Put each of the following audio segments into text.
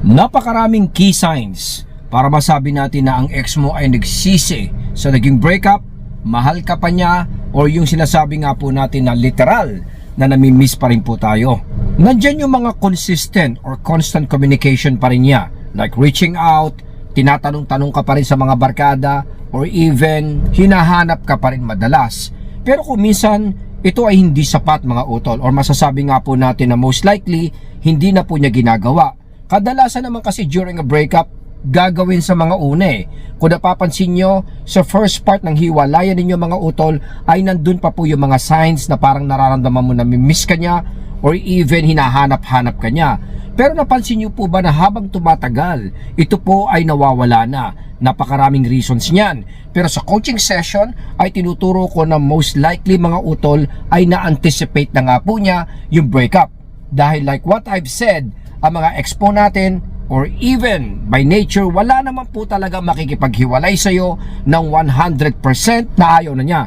Napakaraming key signs para masabi natin na ang ex mo ay nagsisi sa naging breakup, mahal ka pa niya, or yung sinasabi nga po natin na literal na namimiss pa rin po tayo. Nandyan yung mga consistent or constant communication pa rin niya, like reaching out, tinatanong-tanong ka pa rin sa mga barkada, or even hinahanap ka pa rin madalas. Pero kung minsan, ito ay hindi sapat mga utol or masasabi nga po natin na most likely, hindi na po niya ginagawa. Kadalasan naman kasi during a breakup, gagawin sa mga una eh. Kung napapansin nyo, sa first part ng hiwalayan ninyo mga utol, ay nandun pa po yung mga signs na parang nararamdaman mo na miss ka niya or even hinahanap-hanap ka niya. Pero napansin nyo po ba na habang tumatagal, ito po ay nawawala na. Napakaraming reasons niyan. Pero sa coaching session ay tinuturo ko na most likely mga utol ay na-anticipate na nga po niya yung breakup. Dahil like what I've said, ang mga expo natin or even by nature, wala naman po talaga makikipaghiwalay sa'yo ng 100% na ayaw na niya.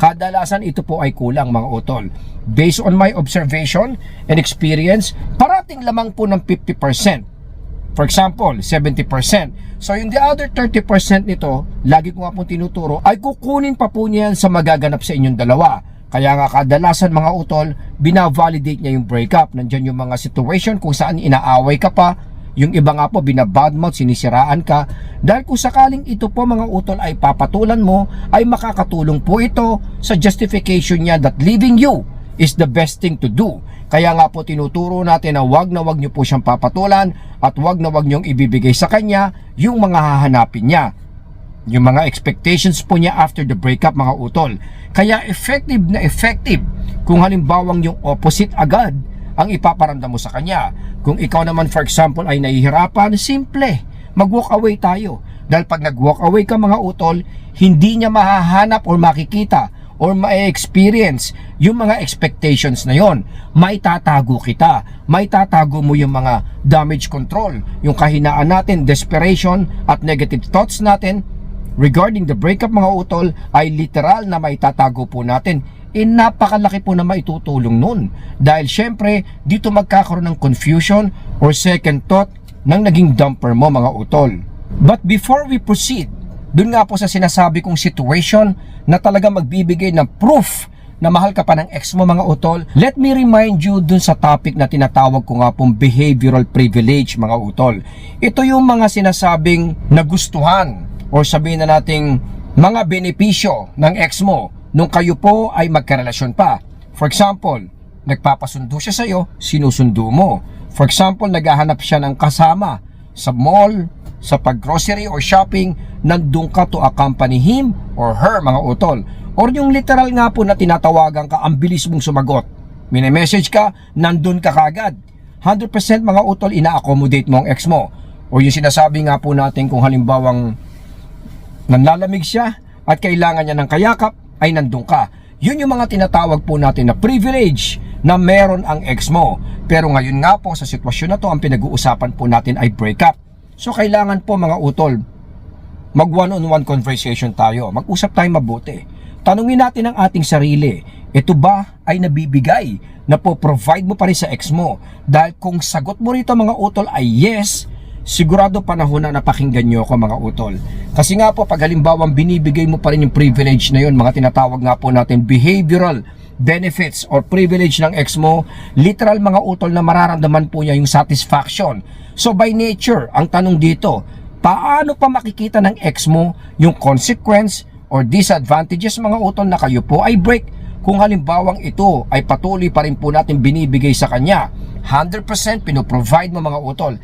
Kadalasan ito po ay kulang mga utol. Based on my observation and experience, parating lamang po ng 50%. For example, 70%. So yung the other 30% nito, lagi ko nga pong tinuturo, ay kukunin pa po niyan sa magaganap sa inyong dalawa. Kaya nga kadalasan mga utol, binavalidate niya yung breakup. Nandyan yung mga situation kung saan inaaway ka pa, yung iba nga po binabadmouth, sinisiraan ka. Dahil kung sakaling ito po mga utol ay papatulan mo, ay makakatulong po ito sa justification niya that leaving you is the best thing to do. Kaya nga po tinuturo natin na wag na wag niyo po siyang papatulan at wag na wag niyong ibibigay sa kanya yung mga hahanapin niya. Yung mga expectations po niya after the breakup mga utol. Kaya effective na effective kung halimbawang yung opposite agad ang ipaparamdam mo sa kanya. Kung ikaw naman for example ay nahihirapan, simple, mag-walk away tayo. Dahil pag nag-walk away ka mga utol, hindi niya mahahanap or makikita or ma-experience yung mga expectations na yon. May tatago kita. May tatago mo yung mga damage control, yung kahinaan natin, desperation at negative thoughts natin regarding the breakup mga utol ay literal na may tatago po natin eh napakalaki po na maitutulong nun. Dahil syempre, dito magkakaroon ng confusion or second thought ng naging dumper mo mga utol. But before we proceed, dun nga po sa sinasabi kong situation na talaga magbibigay ng proof na mahal ka pa ng ex mo mga utol, let me remind you dun sa topic na tinatawag ko nga pong behavioral privilege mga utol. Ito yung mga sinasabing nagustuhan or sabihin na nating mga benepisyo ng ex mo nung kayo po ay magkarelasyon pa. For example, nagpapasundo siya sa'yo, sinusundo mo. For example, naghahanap siya ng kasama sa mall, sa paggrocery or shopping, nandun ka to accompany him or her mga utol. Or yung literal nga po na tinatawagan ka, ang bilis mong sumagot. Mine-message ka, nandun ka kagad. 100% mga utol, ina-accommodate mo ang ex mo. O yung sinasabi nga po natin kung halimbawang nanlalamig siya at kailangan niya ng kayakap, ay nandun ka. Yun yung mga tinatawag po natin na privilege na meron ang ex mo. Pero ngayon nga po sa sitwasyon na to, ang pinag-uusapan po natin ay breakup. So kailangan po mga utol, mag one-on-one conversation tayo. Mag-usap tayo mabuti. Tanungin natin ang ating sarili, ito ba ay nabibigay na po provide mo pa rin sa ex mo? Dahil kung sagot mo rito mga utol ay yes, sigurado panahon na napakinggan nyo ako mga utol. Kasi nga po pag halimbawang binibigay mo pa rin yung privilege na yun, mga tinatawag nga po natin behavioral benefits or privilege ng ex mo, literal mga utol na mararamdaman po niya yung satisfaction. So by nature, ang tanong dito, paano pa makikita ng ex mo yung consequence or disadvantages mga utol na kayo po ay break kung halimbawang ito ay patuloy pa rin po natin binibigay sa kanya 100% pinoprovide mo mga utol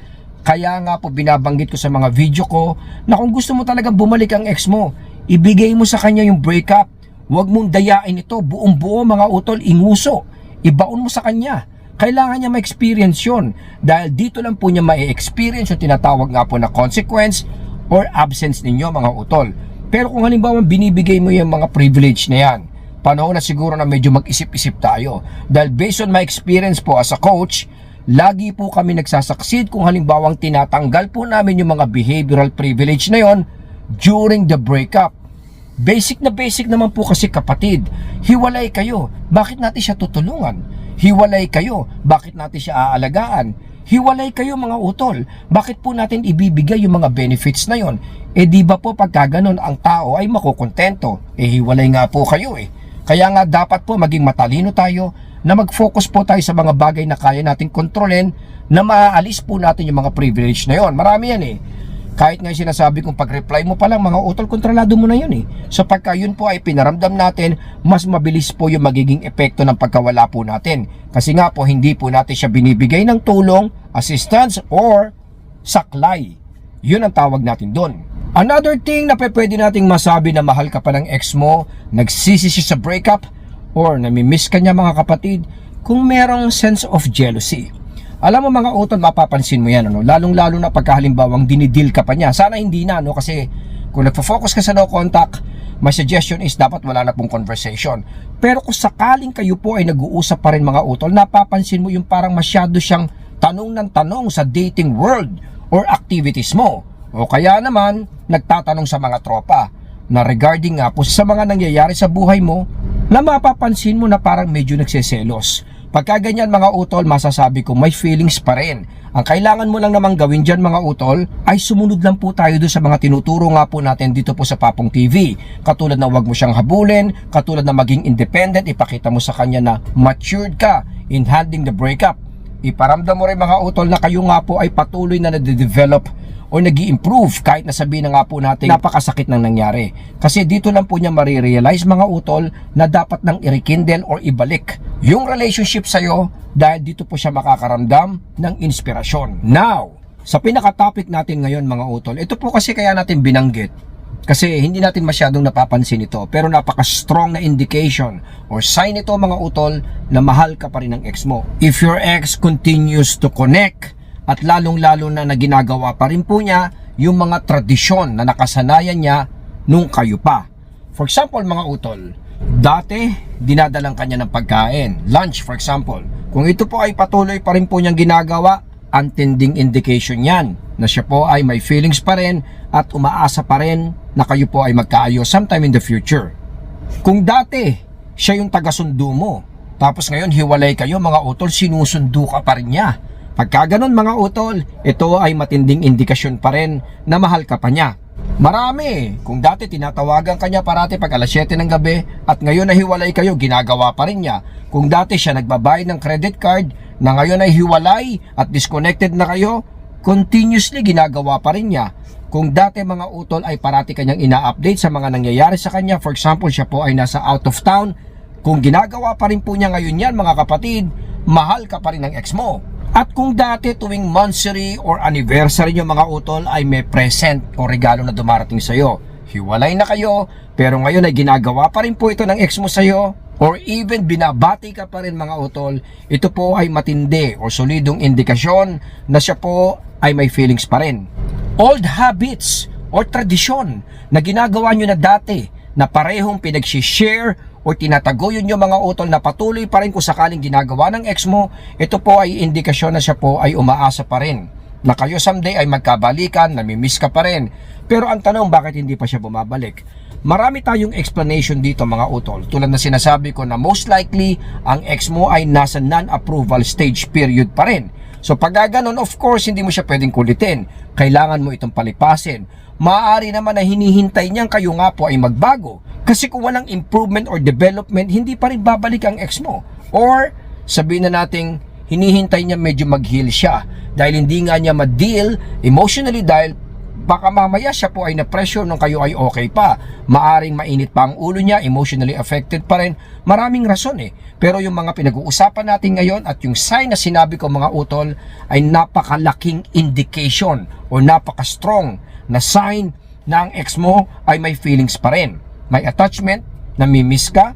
kaya nga po binabanggit ko sa mga video ko na kung gusto mo talagang bumalik ang ex mo ibigay mo sa kanya yung breakup. Huwag mong dayain ito. Buong buo mga utol inguso. Ibaon mo sa kanya. Kailangan niya ma-experience yun. Dahil dito lang po niya ma-experience yung tinatawag nga po na consequence or absence ninyo mga utol. Pero kung halimbawa binibigay mo yung mga privilege na yan panahon na siguro na medyo mag-isip-isip tayo. Dahil based on my experience po as a coach, lagi po kami nagsasucceed kung halimbawang tinatanggal po namin yung mga behavioral privilege na yon during the breakup. Basic na basic naman po kasi kapatid. Hiwalay kayo. Bakit natin siya tutulungan? Hiwalay kayo. Bakit natin siya aalagaan? Hiwalay kayo mga utol. Bakit po natin ibibigay yung mga benefits na yon? Eh di ba po pagka ganun ang tao ay makukontento? Eh hiwalay nga po kayo eh. Kaya nga dapat po maging matalino tayo na mag-focus po tayo sa mga bagay na kaya nating kontrolin na maaalis po natin yung mga privilege na yon. Marami yan eh. Kahit nga sinasabi kong pag-reply mo pa lang mga utol, kontrolado mo na yun eh. So pagka yun po ay pinaramdam natin, mas mabilis po yung magiging epekto ng pagkawala po natin. Kasi nga po, hindi po natin siya binibigay ng tulong, assistance, or saklay. Yun ang tawag natin doon. Another thing na pwede nating masabi na mahal ka pa ng ex mo, nagsisi siya sa breakup, or namimiss ka niya mga kapatid, kung merong sense of jealousy. Alam mo mga utol, mapapansin mo yan, ano? lalong-lalo na pagka halimbawang dinidil ka pa niya. Sana hindi na, no? kasi kung nagfo-focus ka sa no contact, my suggestion is dapat wala na pong conversation. Pero kung sakaling kayo po ay nag-uusap pa rin mga utol, napapansin mo yung parang masyado siyang tanong ng tanong sa dating world or activities mo. O kaya naman, nagtatanong sa mga tropa na regarding nga po sa mga nangyayari sa buhay mo na mapapansin mo na parang medyo nagseselos. Pagka ganyan mga utol, masasabi ko may feelings pa rin. Ang kailangan mo lang namang gawin dyan mga utol ay sumunod lang po tayo doon sa mga tinuturo nga po natin dito po sa Papong TV. Katulad na wag mo siyang habulin, katulad na maging independent, ipakita mo sa kanya na matured ka in handling the breakup. Iparamdam mo rin mga utol na kayo nga po ay patuloy na nade-develop o nag improve kahit nasabihin na nga po natin napakasakit ng nangyari. Kasi dito lang po niya marirealize mga utol na dapat nang i-rekindle or ibalik yung relationship sa'yo dahil dito po siya makakaramdam ng inspirasyon. Now, sa pinaka-topic natin ngayon mga utol, ito po kasi kaya natin binanggit kasi hindi natin masyadong napapansin ito pero napaka-strong na indication or sign ito mga utol na mahal ka pa rin ng ex mo. If your ex continues to connect at lalong-lalo na na ginagawa pa rin po niya yung mga tradisyon na nakasanayan niya nung kayo pa. For example mga utol, dati dinadalang kanya ng pagkain, lunch for example. Kung ito po ay patuloy pa rin po niyang ginagawa, antinding indication yan na siya po ay may feelings pa rin at umaasa pa rin na kayo po ay magkaayos sometime in the future. Kung dati siya yung taga-sundo mo, tapos ngayon hiwalay kayo mga utol, sinusundo ka pa rin niya. Pagka ganun mga utol, ito ay matinding indikasyon pa rin na mahal ka pa niya. Marami. Kung dati tinatawagan kanya parati pag alas 7 ng gabi at ngayon na hiwalay kayo, ginagawa pa rin niya. Kung dati siya nagbabayad ng credit card na ngayon ay hiwalay at disconnected na kayo, continuously ginagawa pa rin niya. Kung dati mga utol ay parati kanyang ina-update sa mga nangyayari sa kanya, for example, siya po ay nasa out of town, kung ginagawa pa rin po niya ngayon yan mga kapatid, mahal ka pa rin ng ex mo. At kung dati tuwing monthsary or anniversary nyo mga utol ay may present o regalo na dumarating sa'yo, hiwalay na kayo, pero ngayon ay ginagawa pa rin po ito ng ex mo sa'yo, or even binabati ka pa rin mga utol, ito po ay matindi o solidong indikasyon na siya po ay may feelings pa rin. Old habits or tradisyon na ginagawa nyo na dati na parehong pinag-share o tinatago yun yung mga utol na patuloy pa rin kung sakaling ginagawa ng ex mo, ito po ay indikasyon na siya po ay umaasa pa rin na kayo someday ay magkabalikan, namimiss ka pa rin. Pero ang tanong, bakit hindi pa siya bumabalik? Marami tayong explanation dito mga utol. Tulad na sinasabi ko na most likely, ang ex mo ay nasa non-approval stage period pa rin. So pag gaganon, of course, hindi mo siya pwedeng kulitin. Kailangan mo itong palipasin. Maaari naman na hinihintay niyang kayo nga po ay magbago. Kasi kung walang improvement or development, hindi pa rin babalik ang ex mo. Or, sabihin na nating hinihintay niya medyo mag-heal siya dahil hindi nga niya ma-deal emotionally dahil baka mamaya siya po ay na-pressure nung kayo ay okay pa. Maaring mainit pa ang ulo niya, emotionally affected pa rin. Maraming rason eh. Pero yung mga pinag-uusapan natin ngayon at yung sign na sinabi ko mga utol ay napakalaking indication o napaka-strong na sign na ang ex mo ay may feelings pa rin. May attachment, namimiss ka,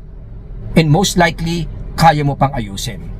and most likely, kaya mo pang ayusin.